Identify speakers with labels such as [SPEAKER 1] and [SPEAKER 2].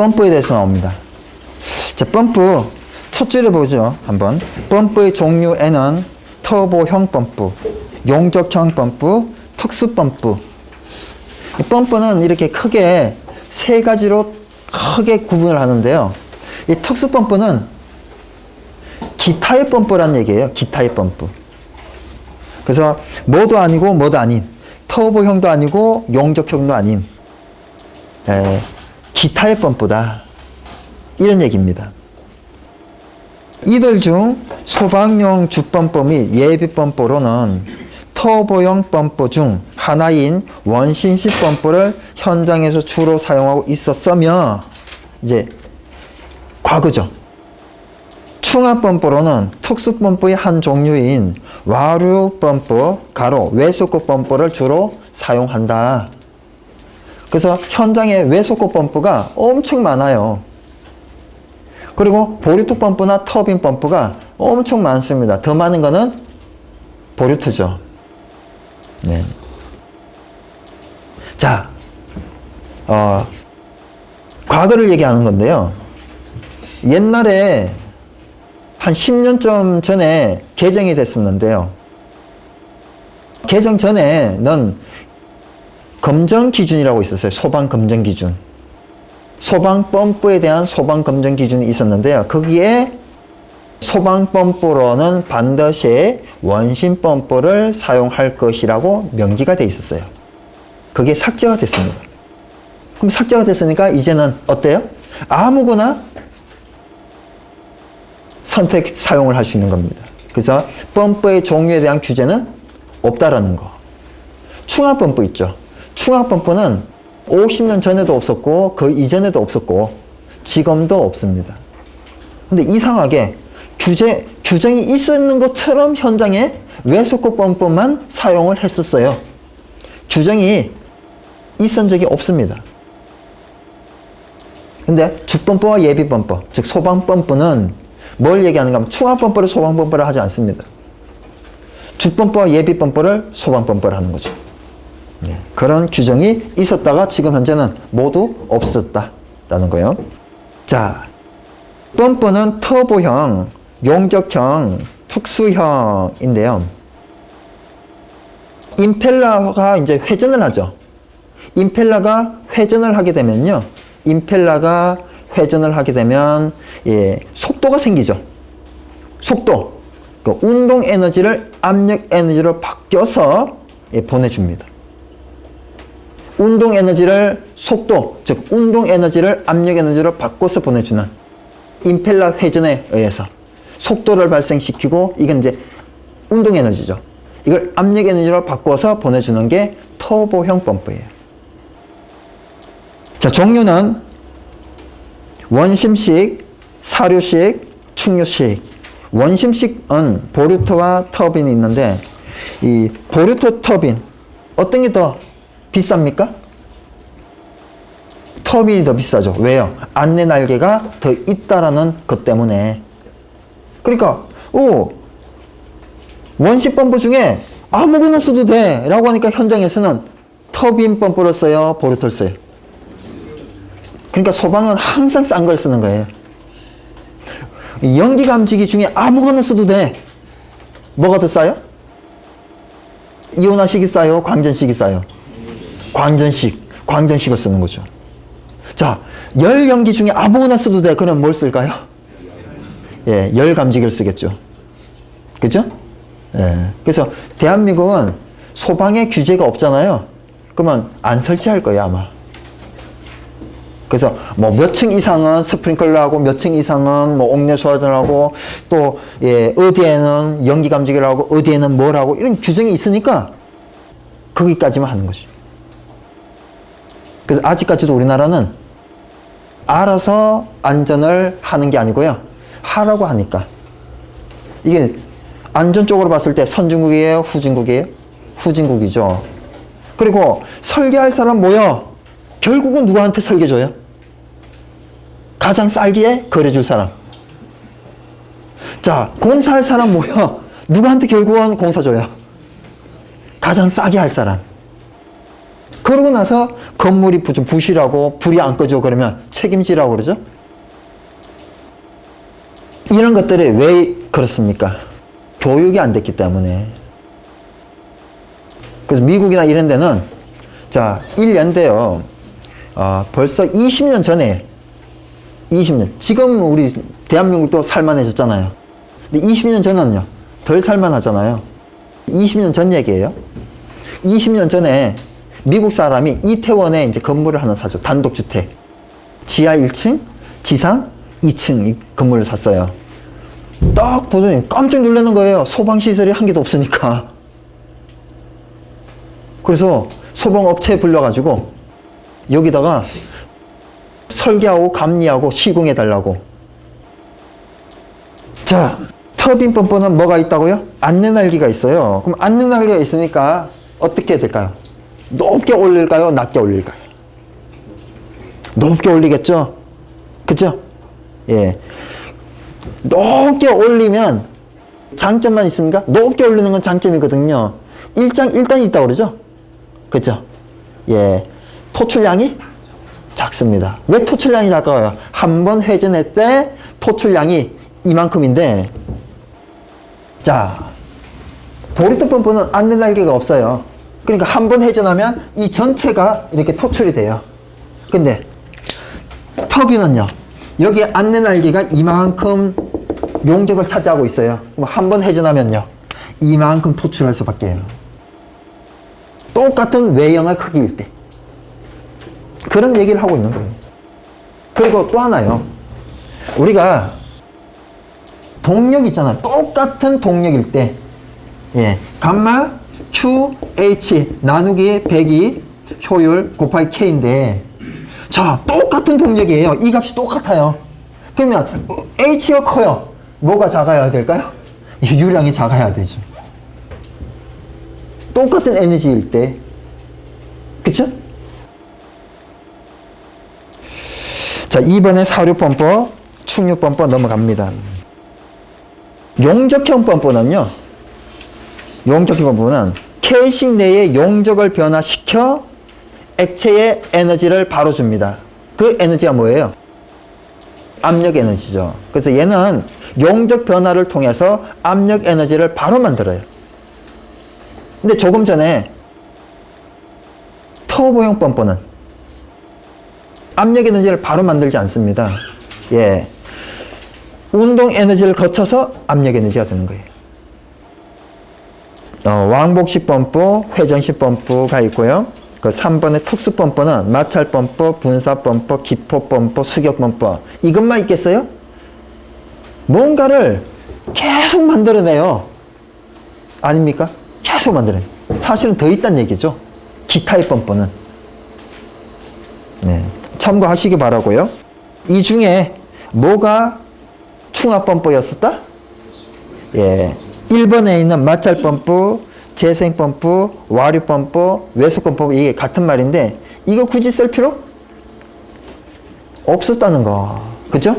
[SPEAKER 1] 펌프에 대해서 나옵니다. 자, 펌프 첫 줄에 보죠. 한번. 펌프의 종류에는 터보형 펌프, 용접형 펌프, 특수 펌프. 이 펌프는 이렇게 크게 세 가지로 크게 구분을 하는데요. 이 특수 펌프는 기타의 펌프란 얘기예요. 기타의 펌프. 그래서 뭐도 아니고 뭐도 아닌 터보형도 아니고 용접형도 아닌 에, 기타의 펌프다. 이런 얘기입니다. 이들 중 소방용 주펌프 및 예비 펌프로는 터보형 펌프 중 하나인 원신식 펌프를 현장에서 주로 사용하고 있었으며 이제 과거죠. 충압 펌프로는 특수 펌프의 한 종류인 와류 펌프, 가로 펌프를 주로 사용한다. 그래서 현장에 외속구 펌프가 엄청 많아요. 그리고 보리투 펌프나 터빈 펌프가 엄청 많습니다. 더 많은 거는 보리투죠. 네. 자, 어, 과거를 얘기하는 건데요. 옛날에 한 10년쯤 전에 개정이 됐었는데요. 개정 전에는 검정 기준이라고 있었어요. 소방 검정 기준. 소방 펌프에 대한 소방 검정 기준이 있었는데요. 거기에 소방 펌프로는 반드시 원심 펌프를 사용할 것이라고 명기가 돼 있었어요. 그게 삭제가 됐습니다. 그럼 삭제가 됐으니까 이제는 어때요? 아무거나 선택 사용을 할 수 있는 겁니다. 그래서 펌프의 종류에 대한 규제는 없다라는 거. 충압 펌프 있죠. 펌프는 50년 전에도 없었고 그 이전에도 없었고 지금도 없습니다. 근데 이상하게 규제 규정이 있었는 것처럼 현장에 펌프만 사용을 했었어요. 규정이 있은 적이 없습니다. 근데 주펌프와 예비 펌프, 즉 소방 펌프는 뭘 얘기하는가 하면 충압 펌프를 소방 펌프를 하지 않습니다. 주펌프와 예비 펌프를 소방 펌프를 하는 거죠. 네, 그런 규정이 있었다가 지금 현재는 모두 없었다라는 거예요. 자, 펌프는 터보형, 용접형, 특수형인데요. 임펠러가 이제 회전을 하죠. 임펠러가 회전을 하게 되면요. 임펠러가 회전을 하게 되면 예, 속도가 생기죠. 속도. 그 운동 에너지를 압력 에너지로 바뀌어서 예, 보내줍니다. 운동 에너지를 속도, 즉 운동 에너지를 압력 에너지로 바꿔서 보내주는 임펠러 회전에 의해서 속도를 발생시키고 이건 이제 운동 에너지죠. 이걸 압력 에너지로 바꿔서 보내주는 게 터보형 펌프예요. 자, 종류는 원심식, 사류식, 충류식. 원심식은 보르토와 터빈이 있는데 이 보르토 터빈 어떤 게 더 비쌉니까? 터빈이 더 비싸죠. 왜요? 안내 날개가 더 있다라는 것 때문에. 그러니까 오 원심 펌프 중에 아무거나 써도 돼 라고 하니까 현장에서는 터빈 펌프를 써요? 보르토를 써요? 그러니까 소방은 항상 싼 걸 쓰는 거예요. 연기 감지기 중에 아무거나 써도 돼. 뭐가 더 싸요? 이온화식이 싸요? 광전식이 싸요? 광전식. 광전식을 쓰는 거죠. 자, 열 연기 중에 아무거나 써도 돼. 그럼 뭘 쓸까요? 예, 열 감지기를 쓰겠죠. 그죠? 예. 그래서 대한민국은 소방에 규제가 없잖아요. 그러면 안 설치할 거예요, 아마. 그래서 뭐 몇 층 이상은 스프링클러 하고 몇 층 이상은 뭐 옥내 소화전을 하고 또 예, 어디에는 연기 감지기를 하고 어디에는 뭘 하고 이런 규정이 있으니까 거기까지만 하는 거죠. 그래서 아직까지도 우리나라는 알아서 안전을 하는 게 아니고요. 하라고 하니까. 이게 안전 쪽으로 봤을 때 선진국이에요? 후진국이에요? 후진국이죠. 그리고 설계할 사람 모여. 결국은 누구한테 설계 줘요? 가장 쌀기에 거래줄 사람. 자, 공사할 사람 모여. 누구한테 결국은 공사 줘요? 가장 싸게 할 사람. 그러고 나서 건물이 부- 좀 부실하고 불이 안 꺼져 그러면 책임지라고 그러죠. 이런 것들이 왜 그렇습니까? 교육이 안 됐기 때문에. 그래서 미국이나 이런 데는 자, 1년대요. 아, 벌써 20년 전에 20년. 지금 우리 대한민국도 살만해졌잖아요. 근데 20년 전은요. 덜 살만하잖아요. 20년 전 얘기예요. 20년 전에 미국 사람이 이태원에 이제 건물을 하나 사죠. 단독주택. 지하 1층, 지상 2층 이 건물을 샀어요. 딱 보더니 깜짝 놀라는 거예요. 소방시설이 한 개도 없으니까. 그래서 소방업체 불러가지고 여기다가 설계하고 감리하고 시공해 달라고. 자, 터빈 펌프는 뭐가 있다고요? 안내 날개가 있어요. 그럼 안내 날개가 있으니까 어떻게 될까요? 높게 올릴까요? 낮게 올릴까요? 높게 올리겠죠? 그죠? 예. 높게 올리면 장점만 있습니까? 높게 올리는 건 장점이거든요. 일장 일단 있다고 그러죠? 그죠? 예. 토출량이 작습니다. 왜 토출량이 작아요? 한 번 회전할 때 토출량이 이만큼인데, 자, 보리톱 펌프는 안내 날개가 없어요. 그러니까 한 번 회전하면 이 전체가 이렇게 토출이 돼요. 근데 터빈은요, 여기 안내 날개가 이만큼 용적을 차지하고 있어요. 한 번 회전하면요, 이만큼 토출할 수밖에 해요. 똑같은 외형의 크기일 때. 그런 얘기를 하고 있는 거예요. 그리고 또 하나요. 우리가 동력 있잖아요. 똑같은 동력일 때, 예, 감마 Q, H 나누기 100이 효율 곱하기 K인데, 자, 똑같은 동력이에요. 이 값이 똑같아요. 그러면 어, H가 커요. 뭐가 작아야 될까요? 이 유량이 작아야 되죠. 똑같은 에너지일 때. 그쵸? 자, 2번에 사료펌프, 충육펌프 넘어갑니다. 용적형 펌프는요, 용적형 펌프는 케이싱 내의 용적을 변화시켜 액체의 에너지를 바로 줍니다. 그 에너지가 뭐예요? 압력 에너지죠. 그래서 얘는 용적 변화를 통해서 압력 에너지를 바로 만들어요. 근데 조금 전에 터보용 펌프는 압력 에너지를 바로 만들지 않습니다. 예. 운동 에너지를 거쳐서 압력 에너지가 되는 거예요. 어, 왕복식 펌프, 회전식 펌프가 있고요. 그 3번의 특수 펌프는 마찰 펌프, 분사 펌프, 기포 펌프, 수격 펌프. 이것만 있겠어요? 뭔가를 계속 만들어내요. 아닙니까? 계속 만들어내요. 사실은 더 있다는 얘기죠. 기타의 펌프는. 네. 참고하시기 바라고요. 이 중에 뭐가 충합 펌프였었다? 예. 1번에 있는 마찰 펌프, 재생 펌프, 와류 펌프, 외속 펌프 이게 같은 말인데 이거 굳이 쓸 필요 없었다는 거. 그죠?